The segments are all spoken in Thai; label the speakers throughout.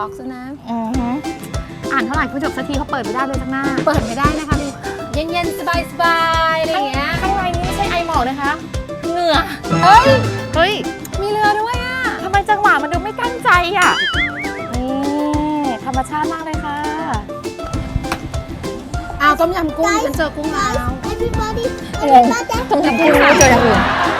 Speaker 1: บ็อกซ์นะ
Speaker 2: อือหืออ่านเท่าไหร่ก็จบสักทีเขาเปิดไม่ได้เลยทั้งหน้า
Speaker 1: เปิดไม่ได้นะคะมีเย็นๆ สบายๆอะไรอย่างเงี้ย
Speaker 2: ข้างในนี้ไม่ใช่ไอหมอกนะคะ เหงื่อ
Speaker 1: เฮ้ย
Speaker 2: เฮ้ย
Speaker 1: มีเรือด้วยอะ
Speaker 2: ทำไมจังหวะมันดูไม่ตั้งใจอะ นี่ธรรมชาติมากเลยค่ะ
Speaker 1: อ้าวต้มยำกุ้งฉันเจอกุ้งแล้ว
Speaker 3: Everybody,
Speaker 2: งงต้มยำกุ้งไม่เจออย่างอื่นพ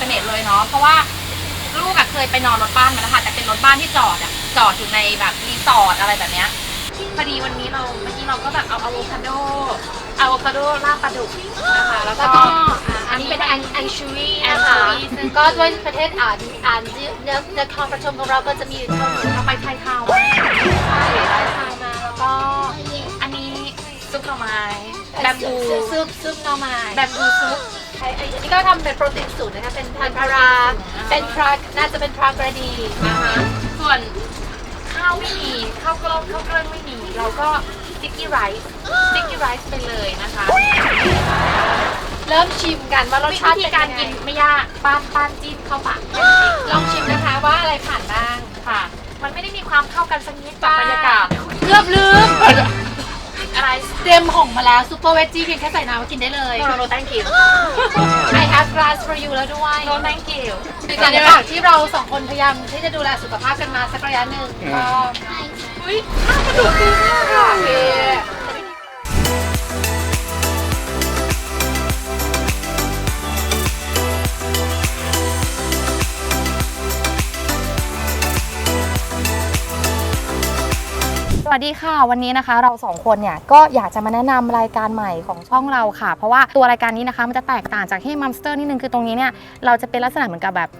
Speaker 4: เอาจากในอินเทอร์เน็ตเลยเนาะเพราะว่าลูกอะเคยไปนอนรถบ้านมาแล้วค่ะแต่เป็นรถบ้านที่จอดอะจอดอยู่ในแบบรีสอร์ทอะไรแบบเนี้ยพอดีวันนี้เราเมื่อกี้เราก็แบบเอาอะโวคาโดอะโวคาโดลาบปลาดุกนะคะแล้วก็
Speaker 3: แล้วก็
Speaker 4: อ่า
Speaker 3: อันนี้เป็นแอนแอนชูรี
Speaker 4: แอน
Speaker 3: นะ
Speaker 4: ชู
Speaker 3: คะ
Speaker 4: รีซึ่ง
Speaker 3: ก็ด้วยประเทศอ่านอ่านเนื้อเนื้อคลองประชมของเราก็จะมีอยู่เท่านี้
Speaker 4: เราไปไทยทาวน์มา
Speaker 3: ใช่ได้ทานมาแล้วก็
Speaker 4: อันนี้ซุปหน่อไม้ แบมบู
Speaker 3: ซุปซุปซุปหน่อไม้
Speaker 4: แบมบูซุป
Speaker 3: ไอ้ไอ้อันนี้ก็ทำเป็นโปรตีนสูตรนะคะ เป็นพันธุ์พารา เป็นพราน่าจะเป็นพรากระดี
Speaker 4: นะคะส่วนข้าวไม่มีข้าวกล้องข้าวกล้องไม่มี เราก็สติ๊กกี้ไรซ์สติ๊กกี้ไรซ์ไปเลยนะคะ
Speaker 3: เริ่มชิมกันว่ารส
Speaker 4: วิ
Speaker 3: ชาติ
Speaker 4: ธี
Speaker 3: เป็น
Speaker 4: การ
Speaker 3: ยังไง
Speaker 4: กินไม่ยากป้านป้านจิ้มเข้าปาก
Speaker 3: ลองชิมนะคะว่าอะไรผ่านบ้าง
Speaker 4: ค่ะ มันไม่ได้มีความเข้ากันสักนิดกับบรรยากาศ
Speaker 3: เกือบลืม
Speaker 4: อะไร
Speaker 3: เตรียมหงมาแล้วซูเปอร์เวจจี้เพียงแค่ใส่น้ำก็กินได้เลย
Speaker 4: โนโน thank you
Speaker 3: I have glass for you แล้วด้วย
Speaker 4: no thank you
Speaker 3: หลังจากที่เราสองคนพยายามที่จะดูแลสุขภาพกันมาสักระยะหนึ่งก็
Speaker 4: อุ้ยข้าวกระดูกดีมากค่ะ
Speaker 2: วัสดีค่ะ วันนี้นะคะเราสองคนเนี่ยก็อยากจะมาแนะนำรายการใหม่ของช่องเราค่ะ เพราะว่าตัวรายการนี้นะคะมันจะแตกต่างจากให้มัมสเตอร์นิดนึงคือตรงนี้เนี่ยเราจะเป็นลักษณะเหมือนกับแบบ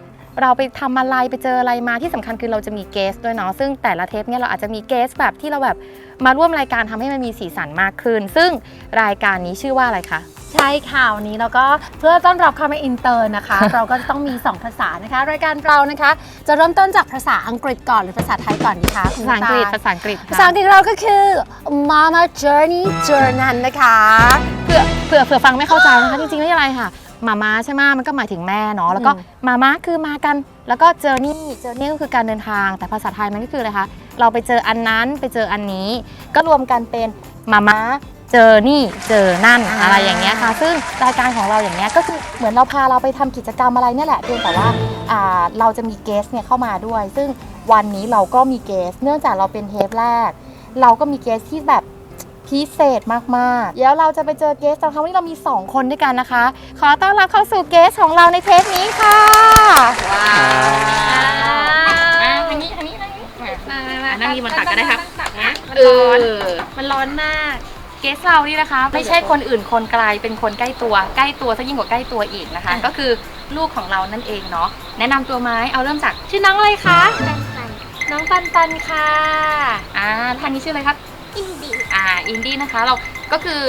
Speaker 2: เราไปทำอะไรไปเจออะไรมาที่สำคัญคือเราจะมีเกสด้วยเนาะซึ่งแต่ละเทปเนี่ยเราอาจจะมีเกสแบบที่เราแบบมาร่วมรายการทำให้มันมีสีสันมากขึ้น ซึ่งรายการนี้ชื่อว่าอะไรคะ
Speaker 1: ใช่ค่ะวันนี้เราก็เพื่อต้อนรับเข้ามาอินเตอร์นะคะ เราก็จะต้องมี 2 ภาษานะคะ รายการเรานะคะ จะเริ่มต้นจากภาษาอังกฤษก่อนหรือภาษาไทยก่อนดีคะคุณ
Speaker 2: ภาษาอังกฤษ
Speaker 1: ต
Speaker 2: ภาษาอังกฤษ
Speaker 1: ภาษาอังกฤษเราก็คือ Mama Journey Journey นะคะ
Speaker 2: เผื่อเผื่อเผื่อฟังไม่เข้าใจนะคะจริงๆไม่ใช่อะไรค่ะ มาม่าใช่ไหมมันก็หมายถึงแม่เนาะแล้วก็
Speaker 1: อืม
Speaker 2: มาม่าคือมากัน แล้วก็เจอนี่เจอนี่ก็คือการเดินทาง แต่ภาษาไทยมันก็คืออะไรคะเราไปเจออันนั้นไปเจออันนี้ ก็รวมกันเป็นมาม่าเจอนี่เจอนั่นอะไรอย่างเงี้ยค่ะ ซึ่งรายการของเราอย่างเงี้ยก็คือเหมือนเราพาเราไปทำกิจกรรมอะไรเนี่ยแหละเพียงแต่ว่าอ่าเราจะมีเกสเนี่ยเข้ามาด้วย ซึ่งวันนี้เราก็มีเกส เนื่องจากเราเป็นเทปแรก เราก็มีเกสที่แบบ พิเศษมากๆ เดี๋ยวเราจะไปเจอเกสกันค่ะวันนี้เรามี 2 คนด้วยกันนะคะ ขอต้อนรับเข้าสู่เกสของเราในเทปนี้ค่ะ
Speaker 4: ว้าวอะทางนี้ทางนี้ทางนี้อะนั่งอยู่บนตักก็ได้ครับนะมัน
Speaker 2: เอ
Speaker 4: ร้อน
Speaker 2: อ
Speaker 4: มันร้อนมาก
Speaker 2: เกสเรานี่นะคะ ไม่ใช่คนอื่นคนไกลเป็นคนใกล้ตัว ใกล้ตัวซะยิ่งกว่าใกล้ตัวอีกนะคะ ก็คือลูกของเรานั่นเองเนาะแนะนำตัวไหมเอาเริ่มจากชื่อน้องอะไรคะน้องปันปันค่ะอ่าทางนี้ชื่ออะไรครับ
Speaker 3: อินดี้
Speaker 2: อ่าอินดี้นะคะเราก็คือ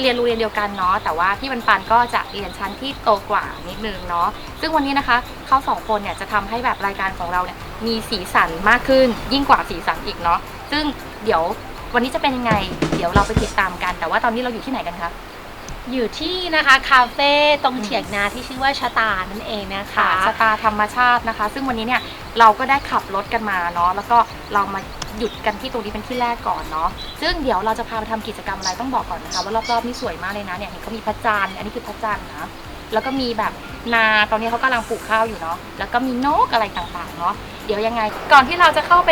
Speaker 2: เรียนโรงเรียนเดียวกันเนาะแต่ว่าพี่ปันปันก็จะเรียนชั้นที่โตกว่านิดนึงเนาะซึ่งวันนี้นะคะเขาสองคนเนี่ยจะทำให้แบบรายการของเราเนี่ยมีสีสันมากขึ้น ยิ่งกว่าสีสันอีกเนาะซึ่งเดี๋ยววันนี้จะเป็นยังไง เดี๋ยวเราไปติดตามกัน แต่ว่าตอนนี้เราอยู่ที่ไหนกันคะ
Speaker 1: อยู่ที่นะคะคาเฟ่ตรงเถียงนาที่ชื่อว่าชะตานั่นเองนะคะ
Speaker 2: สตาร์ธรรมชาตินะคะ ซึ่งวันนี้เนี่ยเราก็ได้ขับรถกันมาเนาะแล้วก็เรามา หยุดกันที่ตรงนี้เป็นที่แรกก่อนเนาะซึ่งเดี๋ยวเราจะพาไปทำกิจกรรมอะไรต้องบอกก่อนนะคะว่ารอบๆนี่สวยมากเลยนะเนี่ยเห็นเขามีพระจันทร์อันนี้คือพระจันทร์นะแล้วก็มีแบบนาตอนนี้เขากำลังปลูกข้าวอยู่เนาะแล้วก็มีนกอะไรต่างๆเนาะเดี๋ยวยังไงก่อนที่เราจะเข้าไป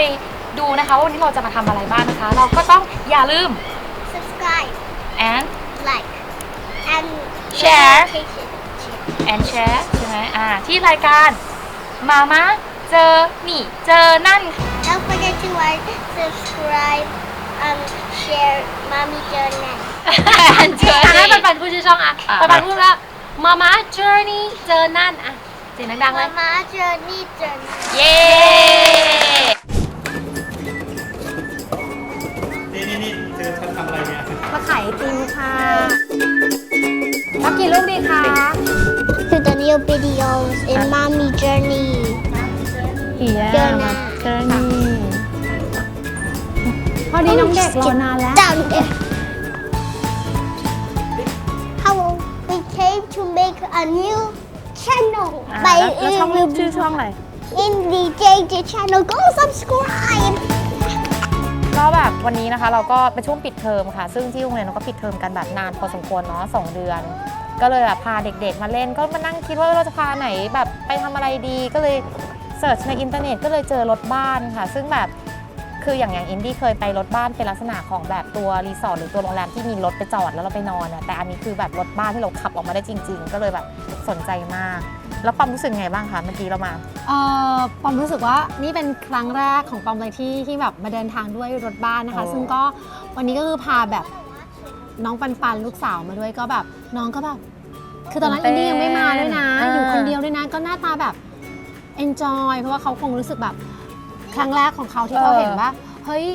Speaker 2: ดูนะคะว่าวันนี้เราจะมาทำอะไรบ้างนะคะ เราก็ต้องอย่าลืม
Speaker 3: subscribe
Speaker 2: and
Speaker 3: like and
Speaker 2: Share
Speaker 3: notification
Speaker 2: and share ใช่ไหมอ่าที่รายการมามาเจอนี่เจอนั่น
Speaker 3: Don't forget to like, subscribe, um, share Mommy Journey.
Speaker 1: อะให้ปันปันพูดชื่อช่องอะปันปันพูดแล้วมาม่า journey เจอนั่นอะเสียงดังๆเลย
Speaker 3: Mama Journey Journey.
Speaker 2: เย้นี่
Speaker 5: นี่นี่เธอฉันทำอะไรเนี่ย
Speaker 1: มาขายไอติมค่ะรับกี่ลูกดีคะ
Speaker 3: So the new videos in Mommy Journey.
Speaker 2: กี่แย่
Speaker 3: Journey. จอนะ
Speaker 2: เจอนี่
Speaker 1: พอดีน้องเด็กรอนานแล้ว
Speaker 3: Down there. How we came to make a new channel
Speaker 2: อ่า
Speaker 3: by
Speaker 2: แล้วแล้วช่องลูกชื่อช่องอะไร
Speaker 3: in the JJ channel. Go subscribe.
Speaker 2: ก็แบบวันนี้นะคะเราก็เป็นช่วงปิดเทอมค่ะ ซึ่งที่โรงเรียนเราก็ปิดเทอมกันแบบนานพอสมควรเนาะสองเดือน ก็เลยแบบพาเด็กๆมาเล่นก็มานั่งคิดว่าเราจะพาไหนแบบไปทำอะไรดีก็เลย เสิร์ชในอินเทอร์เน็ตก็เลยเจอรถบ้านค่ะ ซึ่งแบบคืออย่างอย่างอินดี้เคยไปรถบ้านเป็นลักษณะของแบบตัวรีสอร์ทหรือตัวโรงแรมที่มีรถไปจอดแล้วเราไปนอนอะแต่อันนี้คือแบบรถบ้านที่เราขับออกมาได้จริง ๆ ก็เลยแบบสนใจมาก แล้วปั๊มรู้สึกไงบ้างคะเมื่อกี้เรามา
Speaker 1: เอ่อปอมรู้สึกว่านี่เป็นครั้งแรกของปอมเลยที่ที่แบบมาเดินทางด้วยรถบ้านนะคะ
Speaker 2: โอ้
Speaker 1: ซึ่งก็วันนี้ก็คือพาแบบน้องปันปันลูกสาวมาด้วยก็แบบน้องก็แบบคือตอนนั้นอินดี้ยังไม่มาด้วยนะอยู่คนเดียวด้วยนะก็หน้าตาแบบ enjoy เพราะว่าเขาคงรู้สึกแบบครั้งแรกของเขาที่เขาเห็นว่า เฮ้ย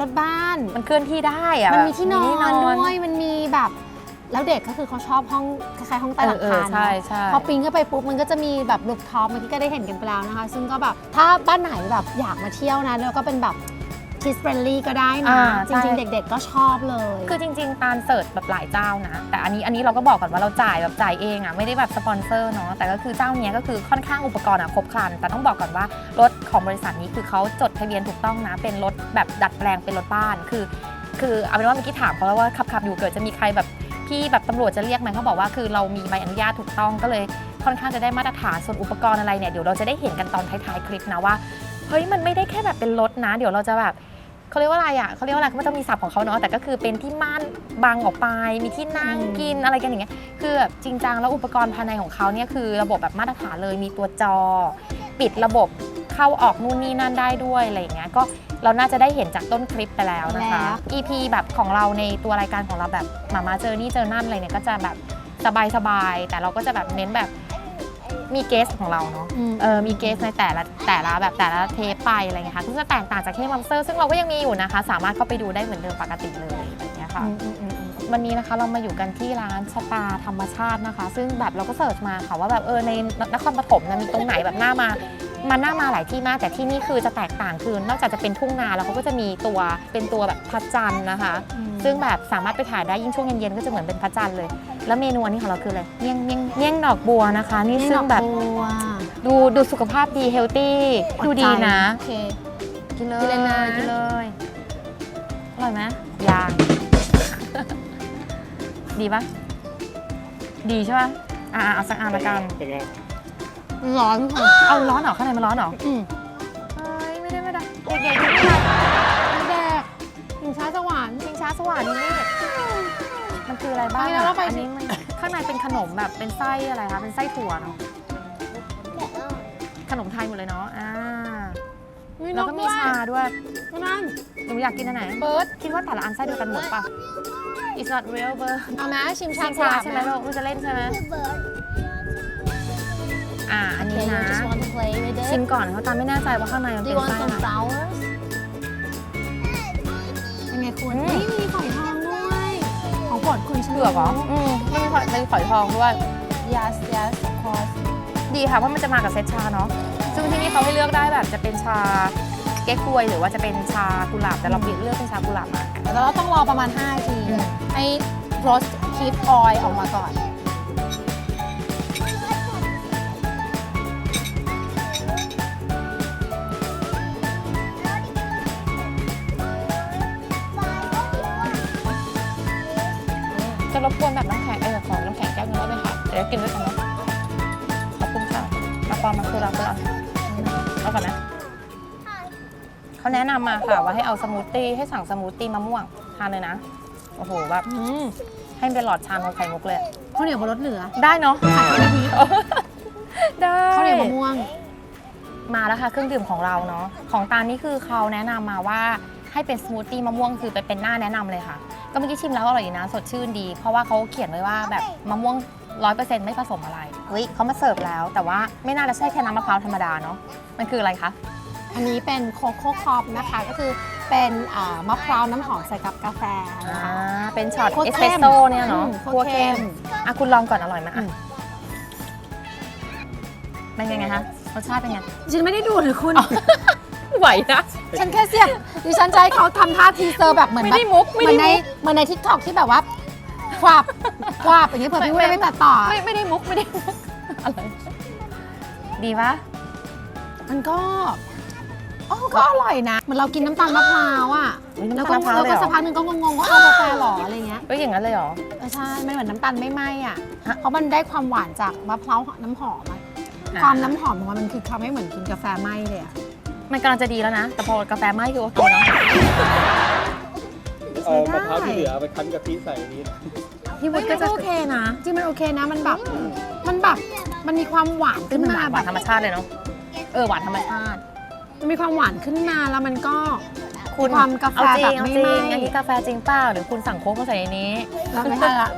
Speaker 1: รถบ้าน
Speaker 2: มันเคลื่อนที่ได้อะ
Speaker 1: มันมีที่นอน
Speaker 2: มี
Speaker 1: ด้วย มันมีแบบ แล้วเด็กก็คือเขาชอบห้องคล้ายๆห้องใต้หลัง
Speaker 2: เออ
Speaker 1: คา
Speaker 2: เออใช่
Speaker 1: เนาะ
Speaker 2: ใช่
Speaker 1: พอปีนขึ้นไปปุ๊บมันก็จะมีแบบลูกท็อปเมื่อกี้ก็ได้เห็นกันไปแล้วนะคะ ซึ่งก็แบบถ้าบ้านไหนแบบอยากมาเที่ยวนะแล้วก็เป็นแบบ คิสเฟรนลี่ก็ได้นะ
Speaker 2: อ่า
Speaker 1: จ
Speaker 2: ใช่
Speaker 1: ริงๆ เด็กๆก็ชอบเลย
Speaker 2: คือจริงๆตาลเสิร์ชแบบหลายเจ้านะ แต่อันนี้อันนี้เราก็บอกก่อนว่าเราจ่ายแบบจ่ายเองอะไม่ได้แบบสปอนเซอร์เนาะแต่ก็คือเจ้าเนี้ยก็คือค่อนข้างอุปกรณ์อะครบครัน แต่ต้องบอกก่อนว่ารถของบริษัทนี้คือเขาจดทะเบียนถูกต้องนะ เป็นรถแบบดัดแปลงเป็นรถบ้านคือ คือเอาเป็นว่าเมื่อกี้ถามเขาแล้วว่าขับขับๆอยู่เกิดจะมีใครแบบพี่แบบตำรวจจะเรียกไหมเขาบอกว่าคือเรามีใบอนุญาตถูกต้องก็เลยค่อนข้างจะได้มาตรฐานส่วนอุปกรณ์อะไรเนี่ยเดี๋ยวเราจะได้เห็นกันตอนท้ายๆคลิปนะว่า เฮ้ยมันไม่ได้แค่แบบเป็นรถนะ เดี๋ยวเราจะแบบ เขาเรียกว่าอะไรอะเขาเรียกว่าอะไรก็จะมีศัพท์ของเขาเนาะแต่ก็คือเป็นที่ม่านบังออกไป มีที่นั่งกินอะไรกันอย่างเงี้ยคือแบบจริงจังแล้วอุปกรณ์ภายในของเขาเนี่ยคือระบบแบบมาตรฐานเลยมีตัวจอ ปิดระบบเข้าออกนู่นนี่นั่นได้ด้วยอะไรอย่างเงี้ยก็เราน่าจะได้เห็นจากต้นคลิปไปแล้วนะคะ
Speaker 1: แล้ว
Speaker 2: EP แบบของเราในตัวรายการของเราแบบมามาเจอนี่เจอนั่นอะไรเนี่ยก็จะแบบสบายๆแต่เราก็จะแบบเน้นแบบ มีเกสของเราเนาะ
Speaker 1: อืม
Speaker 2: เออมีเกสในแต่ละแต่ละแบบแต่ละเทปไปอะไรเงี้ยค่ะซึ่งจะแตกต่างจากเคมอนสเตอร์ซึ่งเราก็ยังมีอยู่นะคะ สามารถเข้าไปดูได้เหมือนเดิมปกติเลยอย่างเงี้ยค่ะ
Speaker 1: อืมอืมอืมอืม
Speaker 2: วันนี้นะคะเรามาอยู่กันที่ร้านสปาธรรมชาตินะคะ ซึ่งแบบเราก็เสิร์ชมาค่ะว่าแบบเออในนครปฐมเนี่ยมีตรงไหนแบบน่ามา มันน่ามาหลายที่มากแต่ที่นี่คือจะแตกต่างคือนอกจากจะเป็นทุ่งนาแล้วเขาก็จะมีตัวเป็นตัวแบบพระจันทร์นะคะ ซึ่งแบบสามารถไปถ่ายได้ยิ่งช่วงเย็นๆก็จะเหมือนเป็นพระจันทร์เลย แล้วเมนูอันนี้ของเราคืออะไรเมี่ยงเมี่ยงเมี่ยงดอกบัวนะคะ นี่
Speaker 1: นี่
Speaker 2: ซึ่
Speaker 1: ด
Speaker 2: ง
Speaker 1: อก
Speaker 2: แบบ
Speaker 1: บัว
Speaker 2: ดูดูสุขภาพดีเฮลตี้ดูดีนะ
Speaker 1: โอเค
Speaker 2: กินเลย
Speaker 1: กินเลยนะ
Speaker 2: กินเลยอร่อยไหมยางดีปะดีใช่ปะอ่าเอาสักอันละกัน
Speaker 1: ร้อนค่ะ
Speaker 2: เอาร้อนเหรอข้างในมันร้อนเหรอ
Speaker 1: อืม
Speaker 2: เฮ้ยไม่ได้ไม่ได้เด็กๆที่ค่ะ
Speaker 1: แดกถึงช้าสวรรค์
Speaker 2: ชิงช้าสวรรค์นี่มันคืออะไรบ้าง
Speaker 1: ไปแล้วเราไป
Speaker 2: อันนี้มันข้างในเป็นขนมแบบเป็นไส้อะไรคะเป็นไส้ถั่วเนาะขนมไทยหมดเลยเนาะอ่าแล้วก็มีชาด้วย
Speaker 1: นั่น
Speaker 2: หนูอยากกินอันไหน
Speaker 1: เบิร์ด
Speaker 2: คิดว่าแต่ละอันไส้เดียวกันหมดป่ะ It's not real bird
Speaker 1: เอาไหมชิมชา
Speaker 2: ชิงชาใช่ไหมลูกลูกจะเล่นใช่ไหม อ่าอันนี้
Speaker 1: Okay,
Speaker 2: นะ
Speaker 1: you just want to play with it
Speaker 2: ชิมก่อนเขาตามไม่แน่ใจว่าข้างในมัน
Speaker 1: Do
Speaker 2: เป็
Speaker 1: you
Speaker 2: น
Speaker 1: want
Speaker 2: ไส้
Speaker 1: some
Speaker 2: อะไร
Speaker 1: flowers เป็นไงคุณ
Speaker 2: อืม
Speaker 1: นี่มีฝอยทองด้วย ของโปรดคุณใช่ไหม
Speaker 2: เผือกเหรออืมไม่มีฝอยเป็นฝอยทองด้วย
Speaker 1: yes yes of course
Speaker 2: ดีค่ะเพราะมันจะมากับเซตชาเนาะซึ่งที่นี่เขาให้เลือกได้แบบจะเป็นชาเก๊กฮวย หรือว่าจะเป็นชากุหลาบแต่เราเปลี่ยนเลือกเป็นชากุหลาบมา
Speaker 1: แล้วเราต้องรอประมาณ5นาที
Speaker 2: อืม
Speaker 1: ให้ roast keep oil ออกมาก่อน
Speaker 2: รบกวนแบบน้ำแข็งเออขอน้ำแข็งแก้วนึงได้ไหมคะเดี๋ยวกินด้วยกันเนาะขอบคุณค่ะมาปอมาคือเราคือเราเอาก่อนนะเขาแนะนำมาค่ะว่าให้เอาสมูทตี้ให้สั่งสมูทตี้มะม่วงทานเลยนะโอ้โหแบบ
Speaker 1: อืม
Speaker 2: ให้เป็นหลอดชานมไข่มุกเลย
Speaker 1: ข้าวเหนียวบนรถเหลือ
Speaker 2: ได้เนาะ
Speaker 1: ผัดกะทิ
Speaker 2: ได้
Speaker 1: ข้าวเหนียวมะม่วง
Speaker 2: มาแล้วค่ะเครื่องดื่มของเราเนาะของตาลนี่คือเขาแนะนำมาว่าให้เป็นสมูทตี้มะม่วงคือไปเป็นหน้าแนะนำเลยค่ะ ก็เมื่อกี้ชิมแล้วอร่อยดีนะสดชื่นดี เพราะว่าเขาเขียนไว้ว่าแบบมะม่วงร้อยเปอร์เซ็นต์ไม่ผสมอะไรเฮ้ยเขามาเสิร์ฟแล้ว แต่ว่าไม่น่าจะใช่แค่น้ำมะพร้าวธรรมดาเนาะมันคืออะไรคะ
Speaker 1: อันนี้เป็นโคโค่คอปนะคะก็คือเป็นอ่ามะพร้าวน้ำหอมใส่กับกาแฟนะ
Speaker 2: อ่า
Speaker 1: คะ
Speaker 2: เป็นช็อต
Speaker 1: โคตร
Speaker 2: เอส
Speaker 1: เข้
Speaker 2: เปร
Speaker 1: ม
Speaker 2: สโซ่เนี่ยเนาะ
Speaker 1: อืมโคตรเข้ม
Speaker 2: อะคุณลองก่อนอร่อยไหม
Speaker 1: อื
Speaker 2: อะ
Speaker 1: ม
Speaker 2: เป็นยังไงคะรสชาติเป็นไง
Speaker 1: ฉันไม่ได้ดูเลยคุณ
Speaker 2: ไหวนะ
Speaker 1: ฉันแค่เสียงดิฉันจะให้เขาทำท่าทีเซอร์แบบเหมือน
Speaker 2: ไม่
Speaker 1: แบบ
Speaker 2: ได้มุกไม่
Speaker 1: เหมือนใน
Speaker 2: ได้มุก
Speaker 1: เหมือนในทิกตอกที่แบบว่าควับควับอย่างเงี้ยเผื่อพี่เว้ยไม่ตัดต่อ
Speaker 2: ไม่ไม่ได้มุกไม่ได้มุกอะไรดีปะ
Speaker 1: มันก็อ๋อก็อร่อยนะเหมือนเรากินน้ำตาลมะพร้าวอะ
Speaker 2: อุ๊ย
Speaker 1: แล้ว
Speaker 2: น้ำ
Speaker 1: ก็
Speaker 2: ตาลมะพร้าว
Speaker 1: แล้ว
Speaker 2: เลย
Speaker 1: ก็
Speaker 2: เหร
Speaker 1: สั
Speaker 2: อก
Speaker 1: พักหนึงก็งงๆว่าเอากาแฟหรออะไรเงี้ย
Speaker 2: เอ้ยอย่างนั้นเลยเหรอ
Speaker 1: เออใช่มันเหมือนน้ำตาลไม่ไหม้อะ
Speaker 2: ฮะ
Speaker 1: เพราะมันได้ความหวานจากมะพร้าวน้ำหอมอะ
Speaker 2: อ่า
Speaker 1: ความน้ำหอมของมันมันคือทำให้เหมือนกินกาแฟไหม้เลยอะ
Speaker 2: มันกำลังจะดีแล้วนะ แต่พอกาแฟไหม้คือโอเคเนาะ
Speaker 5: เอามะพร้าวที่เหลือเอาไปคั้นกะทิใส่นี้นะ
Speaker 2: พี่วุฒิก็จะโอเคนะ
Speaker 1: จริงมันโอเคนะ มันแบบมันแบบมันมีความหวาน
Speaker 2: ขึ้
Speaker 1: ขึ้
Speaker 2: น
Speaker 1: น
Speaker 2: มันหานห
Speaker 1: มาวแบ
Speaker 2: วาน
Speaker 1: บ
Speaker 2: ธรรมชาติเลยเนาะเออหวานธรรมชาติ
Speaker 1: มันมีความหวานขึ้นมาแล้วมันก็
Speaker 2: คุณ
Speaker 1: ความกาแฟ
Speaker 2: เอาจริ
Speaker 1: แบ
Speaker 2: ง
Speaker 1: บ
Speaker 2: เอา
Speaker 1: ไม่
Speaker 2: จริ
Speaker 1: ไหม้
Speaker 2: งอันนี้กาแฟจริงเปล่าหรือคุณสั่งโค้กมาใส่ในนี้
Speaker 1: เราไม่ใช่ละ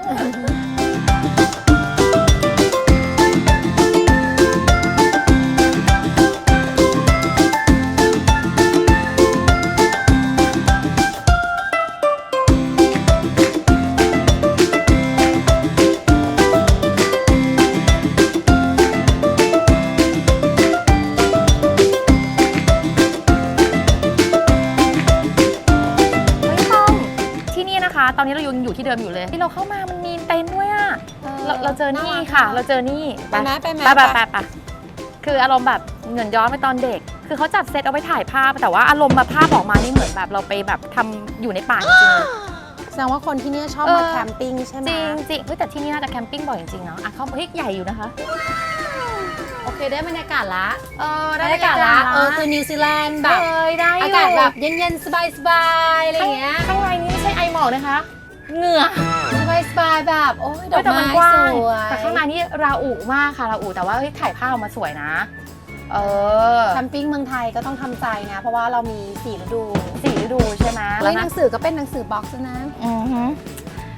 Speaker 2: อนนี้เรายังอยู่ที่เดิมอยู่เลยที่เราเข้ามามันมีเต็นท์ด้วยอะเราเราเจอนี่ค่ะ เราเจอนี่
Speaker 1: ไปไหมไปไหม
Speaker 2: ไปไปไปไปคืออารมณ์แบบเหมือนย้อนไปตอนเด็ก คือเขาจัดเซตเอาไว้ถ่ายภาพ แต่ว่าอารมณ์แบบภาพออกมานี่เหมือนแบบเราไปแบบทำอยู่ในป่าจริงๆเลย
Speaker 1: แสดงว่าคนที่เนี่ยชอบ
Speaker 2: เออ
Speaker 1: มาแคมปิ้งใช่ไหม
Speaker 2: จริงจริงเฮ้ยแต่ที่นี่น่าจะแคมปิ้งบ่อยจริงๆเนาะอะเขาเฮ้ยใหญ่อยู่นะคะ
Speaker 1: โอเคได้บรรยากาศละ
Speaker 2: เออ
Speaker 1: บรรยากาศละเออคือนิวซีแลนด์แบบ
Speaker 2: เอ้ยได้อยู่
Speaker 1: อากาศแบบเย็นๆ สบายๆ อะไรอย่างเงี้ย
Speaker 2: ข้างในนี่ไม่ใช่ไอหมอกนะคะ เหงื่อ
Speaker 1: สบายๆแบบโอ้ยดอก
Speaker 2: แต่มั
Speaker 1: ไม้
Speaker 2: นกว้า
Speaker 1: ส
Speaker 2: ง
Speaker 1: วย
Speaker 2: แต่ข้างในนี่ราอุมากค่ะราอุแต่ว่าเฮ้ยถ่ายภาพออกมาสวยนะ เออ
Speaker 1: แคมปิ้งเมืองไทยก็ต้องทำใจนะ เพราะว่าเรามีสี่ฤดู
Speaker 2: สีฤดูใช่ไหม
Speaker 1: เฮ้ยหนังสือก็เป็นหนังสือบ็อกซ์นะ
Speaker 2: อือหือ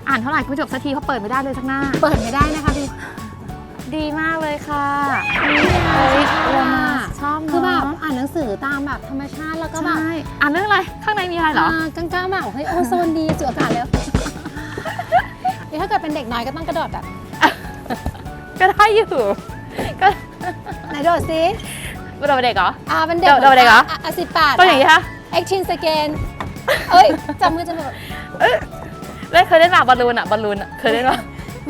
Speaker 2: อ่านเท่าไหร่ก็ไม่จบสักทีเขาเปิดไม่ได้เลยสักหน้า
Speaker 1: เปิดไม่ได้นะคะพี่
Speaker 2: ดีมากเลยค่ะ
Speaker 1: นี่
Speaker 2: เออมา
Speaker 1: ค่ะ
Speaker 2: ชอบเนอะ
Speaker 1: คือแบบอ่านหนังสือตามแบบธรรมชาติแล้วก็แบบ
Speaker 2: ใช่อ่านเรื่องอะไร ข้างในมีอะไรเหรอ
Speaker 1: อ่ากลางๆแบบเฮ้ยโอโซนดีสูดอากาศแล้ว นี่ถ้าเกิดเป็นเด็กน้อยก็ต้องกระโดดแบบ
Speaker 2: ก็ได้อยู่ก็
Speaker 1: ไหนโดดซิ
Speaker 2: เป็นเด็กเหรอ
Speaker 1: อ่าเป็นเด็ก
Speaker 2: โดดๆเด็กเหรอ
Speaker 1: อะสิบแปด
Speaker 2: ต้องอย่างนี้ค่ะ
Speaker 1: เอ็กชินสเกนเอ้ยจับมือจะโดด
Speaker 2: เล่นเคยเล่นหมากบอลลูนอะบอลลูนอะเคยเล่นปะ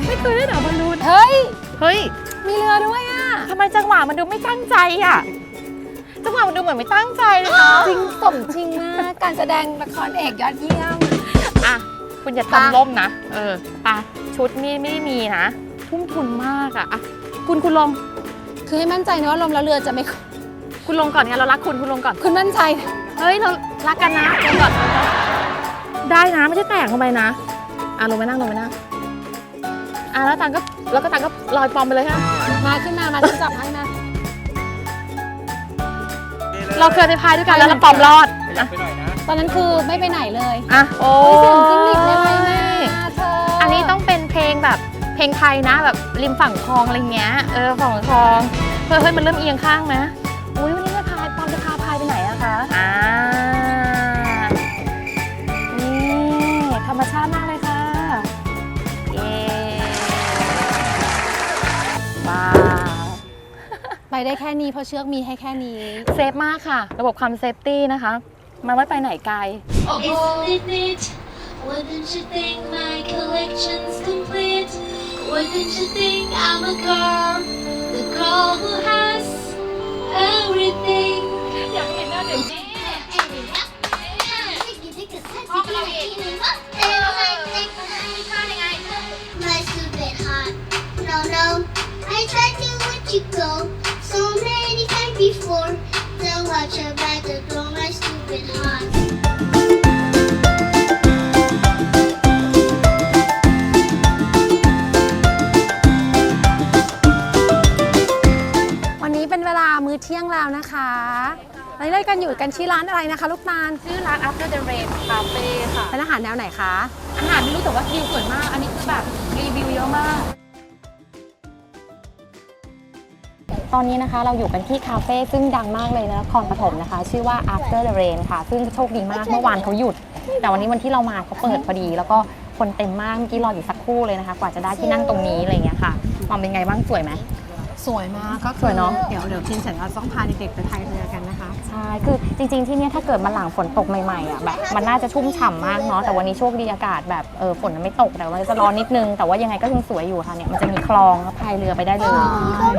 Speaker 2: ไม่เคยเล่นหรอบอลลูน
Speaker 1: เฮ้ย
Speaker 2: เฮ้ย
Speaker 1: มีเรือด้วยอะ
Speaker 2: ทำไมจังหวะมันดูไม่ตั้งใจอะจังหวะมันดูเหมือนไม่ตั้งใจเลยเนาะ
Speaker 1: จริงสมจริงมากการแสดงละครเอกยอดเยี่ยม
Speaker 2: อะคุณอย่า
Speaker 1: ไป
Speaker 2: ทำล่มนะ เออ ไปะชุดนี่ไม่ได้มีนะ ทุ่มทุนมากอะอะคุณคุณลง
Speaker 1: คือให้มั่นใจนะว่าลมแล้วเรือจะไม่
Speaker 2: คุณลงก่อนเนี่ยเรารักคุณคุณลงก่อน
Speaker 1: คุณมั่นใจ
Speaker 2: เฮ้ยเรารักกันนะลงก่อนลงก่อน ได้นะไม่ใช่แตกลงไปนะอะลงไปนั่งลงไปนั่งอะแล้วตังก็แล้วก็ตังก็ลอยปอมไปเลยค่ะ
Speaker 1: มาขึ้นมา มาจับให้มา
Speaker 2: เราเคยไปพายด้วยกันแล้วเราปอมรอด
Speaker 5: ขยับไปหน่อยนะ
Speaker 1: ตอนนั้นคือไม่ไปไหนเลย
Speaker 2: อะโอ้
Speaker 1: โอ้ยเสียงจิ้งหรีดเลยไหมแม่เธอ
Speaker 2: เพลงไทยนะแบบริมฝั่งคลองอะไรเงี้ยเออฝั่งคลองเฮ้ยเฮ้ยมันเริ่มเอียงข้างนะอุ้ยวันนี้จะพายปอมจะพาพายไปไหนอะคะอ่านี่ธรรมชาติมากเลยค่ะเย้ว้าว
Speaker 1: ไปได้แค่นี้เพราะเชือกมีให้แค่นี้
Speaker 2: เซฟมากค่ะ ระบบความเซฟตี้นะคะมันไม่ไปไหนไกล
Speaker 6: Isn't it neat? Wouldn't you think my collection's complete? Wouldn't you think I'm a girl? The girl who has
Speaker 2: After the Rain Cafe ค่ะ
Speaker 1: เป็นอาหารแนวไหนคะ
Speaker 2: อาหารไม่รู้แต่ว่าวิวสวยมาก อันนี้คือแบบรีวิวเยอะมาก ตอนนี้นะคะเราอยู่กันที่คาเฟ่ซึ่งดังมากเลยนะนครปฐมนะคะ ชื่อว่า After the Rain ค่ะ ซึ่งโชคดีมากเมื่อวานเขาหยุด แต่วันนี้วันที่เรามาเขาเปิดพอดี แล้วก็คนเต็มมากเมื่อกี้รออยู่สักครู่เลยนะคะ กว่าจะได้ที่นั่งตรงนี้อะไรอย่างเงี้ยค่ะมองเป็นไงบ้างสวยไหม
Speaker 1: สวยมากก็คือ
Speaker 2: สวยเนอะ
Speaker 1: เดี๋ยวเดี๋ยวกินเสร็จเราต้องพาเด็กๆไปพายเรือกันนะคะ
Speaker 2: ใช่คือจริงๆที่เนี่ยถ้าเกิดมันหลังฝนตกใหม่ๆอะแบบมันน่าจะชุ่มฉ่ำมากเนาะแต่วันนี้โชคดีอากาศแบบเออฝนมันไม่ตกแต่ว่าจะร้อนนิดนึง แต่ว่ายังไงก็ยังสวยอยู่ค่ะเนี่ยมันจะมีคลองแล้วพายเรือไปได้เลย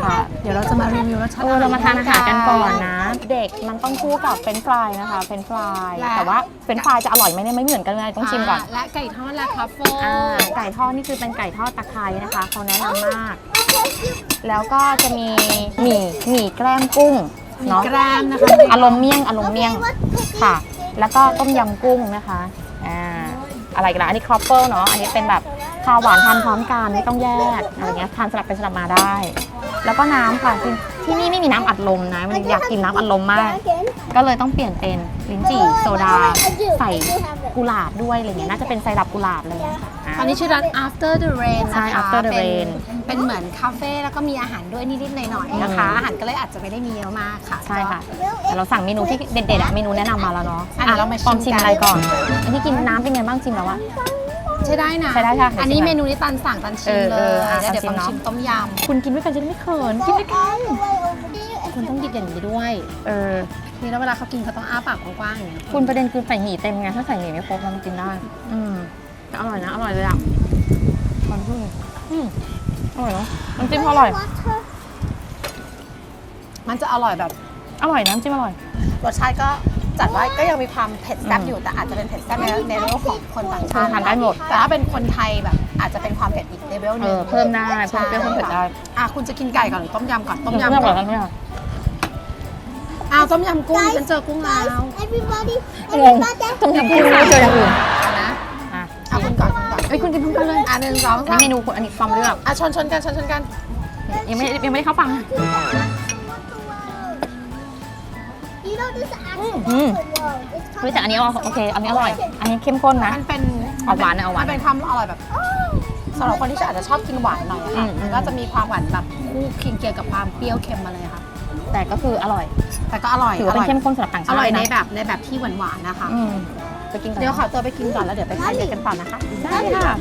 Speaker 2: ค่ะ
Speaker 1: เดี๋ยวเราจะมารีวิวรสชาติ
Speaker 2: เออเรามาทานอาหารกันก่อนนะ เด็กมันต้องคู่กับเฟรนช์ฟรายนะคะเฟรนช์ฟรายแต่ว่าเฟรนช์ฟรายจะอร่อยไหมเนี่ยไม่เหมือนกันเลยต้องชิมก่อน
Speaker 1: และไก่ทอดและทัฟเฟิล
Speaker 2: อ่าไก่ทอดนี่คือเป็นไก่ทอดตะไคร้นะคะเขาแนะนำมาก แล้วก็จะมีหมี่หมี่แกล้มกุ้ง
Speaker 1: มี
Speaker 2: เนาะ
Speaker 1: แกล้มนะคะ
Speaker 2: อารมณ์เมี่ยงอารมณ์เมี่ยงค่ะ แล้วก็ต้มยำกุ้งนะคะอ่าอะไรกันละอันนี้ครอปเปิลเนาะอันนี้เป็นแบบข้าวหวานทานพร้อมกันไม่ต้องแยกอะไรเงี้ยทานสลับไปสลับมาได้ แล้วก็น้ำค่ะที่ที่นี่ไม่มีน้ำอัดลมนะมันอยากกินน้ำอัดลมมาก ก็เลยต้องเปลี่ยนเป็นลิ้นจี่โซดา ใส่กุหลาบด้วยอะไรเงี้ยน่าจะเป็นไซรัปกุหลาบอะไรเงี้ยค่ะ อ่า
Speaker 1: ตอนนี้ชื่อร้าน After the Rain นะคะ
Speaker 2: ใช่ After the
Speaker 1: เป็น
Speaker 2: Rain
Speaker 1: เป็นเหมือนคาเฟ่แล้วก็มีอาหารด้วยนิดๆหน่อยๆนะคะ
Speaker 2: อืม
Speaker 1: อาหารก็เลยอาจจะไม่ได้มีเยอะมากค่ะ
Speaker 2: ใช่ค่ะแต่เราสั่งเมนูที่เด็ดๆอะเมนูแนะนำมาแล้วเนาะ
Speaker 1: อะเดี๋ยวเรามาชิม
Speaker 2: ปอมชิม
Speaker 1: กัน
Speaker 2: อะไรก่อน อันนี้กินน้ำเป็นไงบ้างชิมแล้วอะ
Speaker 1: ใช้ได้นะ
Speaker 2: ใช้ได้ค่ะ
Speaker 1: อันนี้
Speaker 2: ใช้ได้
Speaker 1: เมนูที่ตันสั่งตันชิม
Speaker 2: เออ
Speaker 1: เล
Speaker 2: เออยอะ
Speaker 1: แล้วเดี๋ยว
Speaker 2: ตั
Speaker 1: ปั
Speaker 2: น
Speaker 1: ง
Speaker 2: ชิมเนอะ
Speaker 1: ชิมต้มย
Speaker 2: คุณกินไม่เป็นจะได้ไม่เขินกินด้วยกันำ
Speaker 1: คุณต้องหยิบอย่างนี้ด้วย
Speaker 2: เออ
Speaker 1: นี่แล้วเวลาเขากินเขาต้องอ้าปากกว้างๆอย่างเงี้ย
Speaker 2: คุณประเด็นคือใส่หมี่เต็มไงถ้าใส่หมี่ไม่ครบมันกินได้ อืมแต่ อร่อยนะ อร่อยเลยอะขอบคุณอืมอร่อยเนาะน้ำจิ้มเขาอร่อย
Speaker 1: มันจะอร่อยแบบ
Speaker 2: อร่อยนะน้ำจิ้มอร่อย
Speaker 1: รสชาติก็จัดว่าก็ยังมีความเผ็ดแซ่บ
Speaker 2: อืม
Speaker 1: อยู่แต่อาจจะเป็นเผ็ดแซ่บในในเรื่องของคนต่าง
Speaker 2: เธ
Speaker 1: ชา
Speaker 2: อ
Speaker 1: ติ
Speaker 2: ทานได้หมด
Speaker 1: แต่ถ้าเป็นคนไทยแบบ อาจจะเป็นความเผ็ดอีกเลเวลห
Speaker 2: เอ
Speaker 1: นึ่ง
Speaker 2: อเพิ่มได้เพิ่มเปรี้ยวเพิ่มเผ็ดได้
Speaker 1: อะคุณจะกินไก่ก่อนหรือต้มยำก่อนต้ม
Speaker 2: เพิ่ม
Speaker 1: ยำ
Speaker 2: เปรี้ยว
Speaker 1: ก่
Speaker 2: ก่
Speaker 1: อ
Speaker 2: อนนนะ
Speaker 1: อ้าวต้มยำกุ้งฉันเจอกุ้งแล้ว
Speaker 3: Everybody,
Speaker 2: งงต้มยำกุ้งไม่เจออย่าง
Speaker 1: อื่น
Speaker 2: เอ้ยคุณกินพร้อมกันเลย
Speaker 1: อะหนึ่งสอง
Speaker 2: อัน
Speaker 1: สา
Speaker 2: นี้
Speaker 1: ม
Speaker 2: เมนูคุณอันนี้ความเลือก
Speaker 1: อะชนชนกันชนชนกัน
Speaker 2: ยังไม่ยังไม่ได้เข้าฟัง
Speaker 3: you know this accent
Speaker 2: Mm.
Speaker 3: doesn't work. It's
Speaker 2: เฮ้ยแต่อันนี้โอเค อันนี้อร่อย อันนี้เข้มข้นนะ
Speaker 1: มันเป็น
Speaker 2: ออกหวานนะออกหวาน
Speaker 1: มันเป็นความอร่อยแบบสำหรับคนที่อาจจะชอบกินหวานหน่อยอะค่ะ
Speaker 2: อืม
Speaker 1: มันก็จะมีความหวานแบบคู่เคียงเกี่ยวกับความเปรี้ยวเค็มมาเลยค่ะ
Speaker 2: แต่ก็คืออร่อย
Speaker 1: แต่ก็อร่อย
Speaker 2: ถือว่า
Speaker 1: อ
Speaker 2: เป็
Speaker 1: ร่อนย
Speaker 2: เข้มข้นสำหรับต่าง
Speaker 1: อ
Speaker 2: ชาติ
Speaker 1: ร่อยใน
Speaker 2: นะ
Speaker 1: แบบในแบบที่หวานๆนะคะ
Speaker 2: อืม ไปกินกัน
Speaker 1: เดี๋ยวขอตัวไปกินก่อนแล้วเดี๋ยวไปทานเด็กกันต่อนะคะ
Speaker 2: ได้ค่ะ